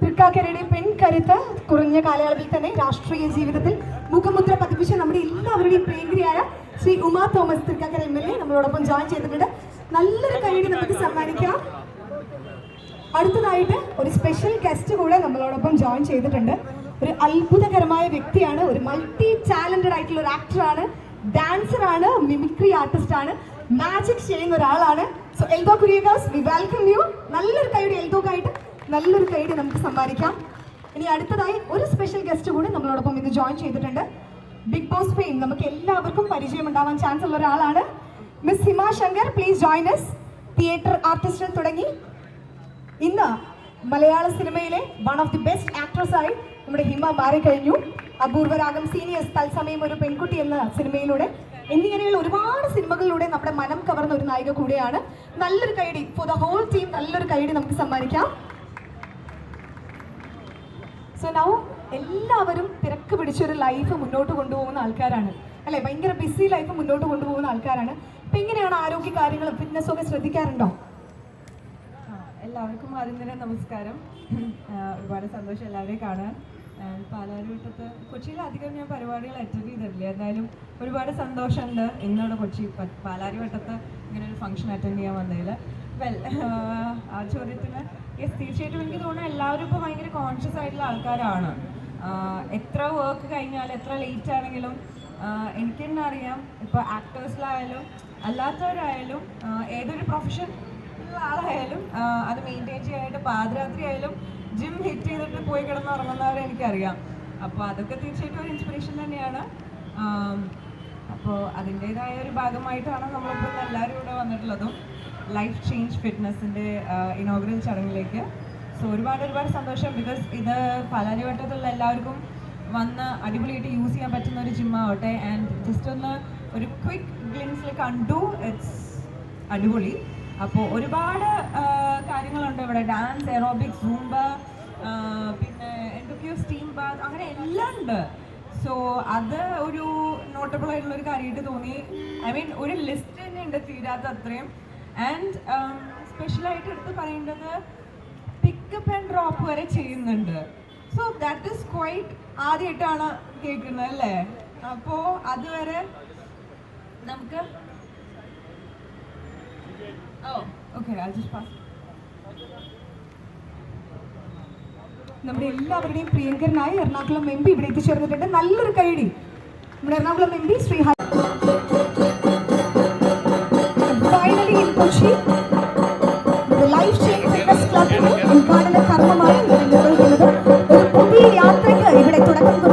തൃക്കാക്കരയുടെ പെൺകരുത്ത് കുറഞ്ഞ കാലയളവിൽ തന്നെ രാഷ്ട്രീയ ജീവിതത്തിൽ മുഖമുദ്ര പതിപ്പിച്ച നമ്മുടെ എല്ലാവരുടെയും പ്രിയങ്കരിയായ Shri Uma Thomas Thrikkakara M L A നമ്മളോടൊപ്പം ജോയിൻ ചെയ്തിട്ടുണ്ട്. നല്ലൊരു കൈയ്യടി നമുക്ക് സമ്മാനിക്കാം. അടുത്തതായിട്ട് ഒരു സ്പെഷ്യൽ ഗസ്റ്റ് കൂടെ നമ്മളോടൊപ്പം ജോയിൻ ചെയ്തിട്ടുണ്ട്. ഒരു അത്ഭുതകരമായ വ്യക്തിയാണ് ഒരു മൾട്ടി ടാലന്റഡ് ആയിട്ടുള്ള ഒരു ആക്ടറാണ് ഡാൻസറാണ് മിമിക്രി ആർട്ടിസ്റ്റ് ആണ്. മാജിക് ചെയ്യുന്ന ഒരാളാണ്. So Eldo Kuriakose we welcome you നല്ലൊരു കൈയുടെ എൽദോക്കായിട്ട് നല്ലൊരു കൈയുടെ നമുക്ക് സമ്മാനിക്കാം. ഇനി അടുത്തതായി ഒരു സ്പെഷ്യൽ ഗസ്റ്റ് കൂടി നമ്മളോടൊപ്പം ഇന്ന് ജോയിൻ ചെയ്തിട്ടുണ്ട്. ബിഗ് ബോസ് ഫെയിം നമുക്ക് എല്ലാവർക്കും പരിചയം ഉണ്ടാവാൻ ചാൻസ് ഉള്ള ഒരാളാണ്. Miss Hima Shankar please join as theatre artist തുടങ്ങി. ഇന്ന് മലയാള സിനിമയിലെ one of the best actress ആയി നമ്മുടെ ഹിമ മാറിക്കഴിഞ്ഞു. അപൂർവരാഗം സീനിയേഴ്സ് തത്സമയം ഒരു പെൺകുട്ടി എന്ന സിനിമയിലൂടെ എന്നിങ്ങനെയുള്ള ഒരുപാട് സിനിമകളിലൂടെ നമ്മുടെ മനം കവർന്ന ഒരു നായിക കൂടെയാണ്. നല്ലൊരു guide for the whole team നല്ലൊരു കൈഡി നമുക്ക് സമ്മാനിക്കാം. സോ നൗ എല്ലാവരും തിരക്ക് പിടിച്ചൊരു ലൈഫ് മുന്നോട്ട് കൊണ്ടുപോകുന്ന ആൾക്കാരാണ്. അല്ലെ? ഭയങ്കര ബിസി ലൈഫ് മുന്നോട്ട് കൊണ്ടുപോകുന്ന ആൾക്കാരാണ്. അപ്പൊ എങ്ങനെയാണ് ആരോഗ്യ കാര്യങ്ങളും ഫിറ്റ്നസ്സും ഒക്കെ ശ്രദ്ധിക്കാറുണ്ടോ എല്ലാവർക്കും ആദ്യം തന്നെ നമസ്കാരം. ഒരുപാട് സന്തോഷം എല്ലാവരെയും കാണാൻ. പാലാരിവട്ടത്ത് കൊച്ചിയിൽ അധികം ഞാൻ പരിപാടികൾ അറ്റൻഡ് ചെയ്തിട്ടില്ല. എന്നാലും ഒരുപാട് സന്തോഷമുണ്ട് ഇന്നോട് കൊച്ചി പാലാരിവട്ടത്ത് ഇങ്ങനെ ഒരു ഫംഗ്ഷൻ അറ്റൻഡ് ചെയ്യാൻ വന്നതിൽ വെൽ ആ ചോദ്യത്തിന് യെസ് തീർച്ചയായിട്ടും എനിക്ക് തോന്നുന്നു എല്ലാവരും ഇപ്പോൾ ഭയങ്കര കോൺഷ്യസ് ആയിട്ടുള്ള ആൾക്കാരാണ്. എത്ര വർക്ക് കഴിഞ്ഞാലും എത്ര ലേറ്റ് ആണെങ്കിലും എനിക്ക് തന്നെ അറിയാം ഇപ്പോൾ ആക്ടേഴ്സിലായാലും അല്ലാത്തവരായാലും ഏതൊരു പ്രൊഫഷൻ ആളായാലും അത് മെയിന്റെയിൻ ചെയ്യാനായിട്ട് പാതിരാത്രി ആയാലും ജിം ഹിറ്റ് ചെയ്തിട്ട് പോയി കിടന്ന് ഉറങ്ങുന്നവരെ എനിക്കറിയാം. അപ്പോൾ അതൊക്കെ തീർച്ചയായിട്ടും ഒരു ഇൻസ്പിറേഷൻ തന്നെയാണ്. അപ്പോൾ അതിന്റെതായ ഒരു ഭാഗമായിട്ടാണ് നമ്മളിപ്പോൾ എല്ലാവരും ഇവിടെ വന്നിട്ടുള്ളതും. ലൈഫ് ചേഞ്ച് ഫിറ്റ്നസിന്റെ ഇനോഗ്രൽ ചടങ്ങിലേക്ക്. സോ ഒരുപാട് ഒരുപാട് സന്തോഷം. ബിക്കോസ് ഇത് പാലാരിവട്ടത്തുള്ള എല്ലാവർക്കും വന്ന് അടിപൊളിയായിട്ട് യൂസ് ചെയ്യാൻ പറ്റുന്ന ഒരു ജിം ആവട്ടെ. ആൻഡ് ജസ്റ്റ് ഒന്ന് ഒരു ക്വിക്ക് ഗ്ലിംസിൽ കണ്ടു. ഇറ്റ്സ് അടിപൊളി. അപ്പോൾ ഒരുപാട് കാര്യങ്ങളുണ്ട് ഇവിടെ. ഡാൻസ് എറോബിക്സ് സൂംബ പിന്നെ എന്തൊക്കെയോ സ്റ്റീം ബാത്ത് അങ്ങനെ എല്ലാം ഉണ്ട്. സോ അത് ഒരു നോട്ടബിൾ ആയിട്ടുള്ള ഒരു കാര്യമായിട്ട് തോന്നി. ഐ മീൻ ഒരു ലിസ്റ്റ് തന്നെ ഉണ്ട് തീരാത്ത അത്രയും. ആൻഡ് സ്പെഷ്യലായിട്ട് എടുത്ത് പറയേണ്ടത് പിക്കപ്പ് ആൻഡ് ഡ്രോപ്പ് വരെ ചെയ്യുന്നുണ്ട്. സോ ദാറ്റ് ഇസ് ക്വൈറ്റ് ആദ്യമായിട്ടാണ് കേൾക്കുന്നത് അല്ലേ? അപ്പോൾ അതുവരെ നമുക്ക് ഓ ഓക്കെ ജസ്റ്റ് പാസ് നമ്മുടെ എല്ലാവരുടെയും പ്രിയങ്കരനായ എറണാകുളം എം പി ഇവിടെ എത്തിച്ചേർന്നിട്ടുണ്ട് നല്ലൊരു കൈഡി നമ്മുടെ Ernakulam M P Shri finally in life change ഉദ്ഘാടന കർമ്മമാണ് ഒരു യാത്രയ്ക്ക് ഇവിടെ തുടക്കം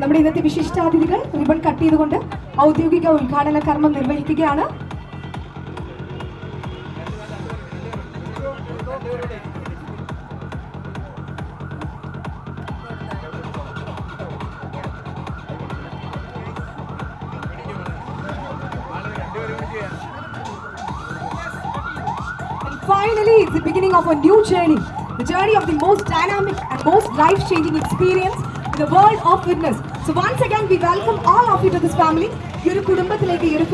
നമ്മുടെ ഇന്നത്തെ വിശിഷ്ടാതിഥികൾ റിബൺ കട്ട് ചെയ്തുകൊണ്ട് ഔദ്യോഗിക ഉദ്ഘാടന കർമ്മം നിർവഹിക്കുകയാണ്. Finally, it's the beginning of a new journey. The journey of the most dynamic and most life-changing experience in the world of fitness. So once again, we welcome all of you to this family. ഈ ഒരു കുടുംബത്തിലേക്ക് ഈ ഒരു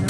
ഞാൻ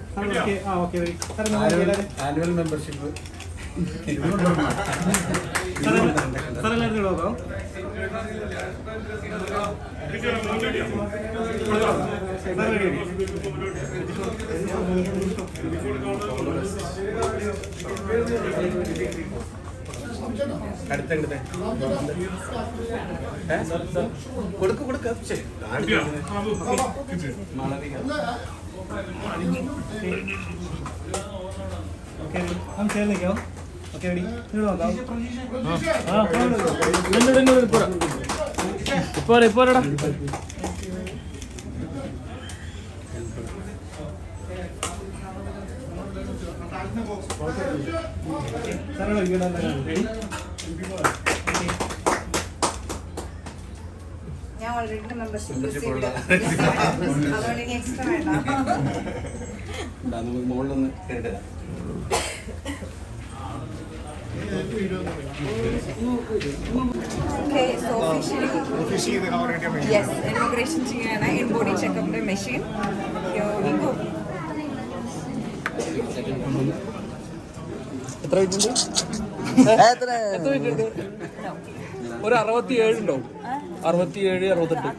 Bro membership. Bro കൊടുക്ക് side, ഇപ്പുറത്തെ side. സൈഡിൽ ഈ സൈഡിൽ റെഡി കേറിയോ ആനുവൽ മെമ്പർഷിപ്പ് അടുത്തടുത്ത കൊടുക്ക് കൊടുക്ക ശരി മാളവിക ഇപ്പൊ ഇപ്പൊ ഞാൻ ഓൾറെഡി മെമ്പർഷിപ്പ് അതുകൊണ്ട് ഇനി എക്സ്ട്രാ വേണ്ട. നമുക്ക് മുകളിലൊന്ന് കേട്ടതാ ചെയ്യാണ് ഇൻ ബോഡി ചെക്കപ്പിന്റെ മെഷീൻ എത്ര വെയിറ്റുണ്ട് ഒരു അറുപത്തിയേഴ് ഉണ്ടോ അറുപത്തിയേഴ് അറുപത്തെട്ട്.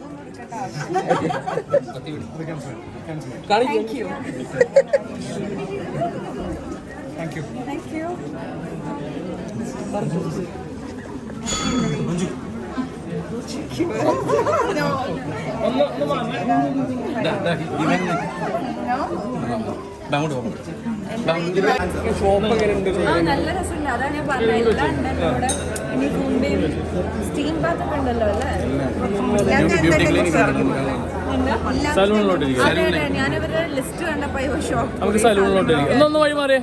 കാണിക്കും താങ്ക് യു താങ്ക് യു ഒന്ന് വാങ്ങാൻ. അങ്ങോട്ട് പോകും ആ നല്ല ഞാൻ പറഞ്ഞത്. എല്ലാം ഉണ്ട് ഇവിടെ. ഇനി കുമ്പയും സ്റ്റീം ബാത്ത് ഒക്കെ ഉണ്ടല്ലോ അല്ലേ അതെ അതെ. ഞാനിവരുടെ ലിസ്റ്റ് കണ്ടപ്പോ ഷോപ്പ് നമുക്ക് സലൂണിലോട്ട് ഒന്ന് വഴി മാറിയേ.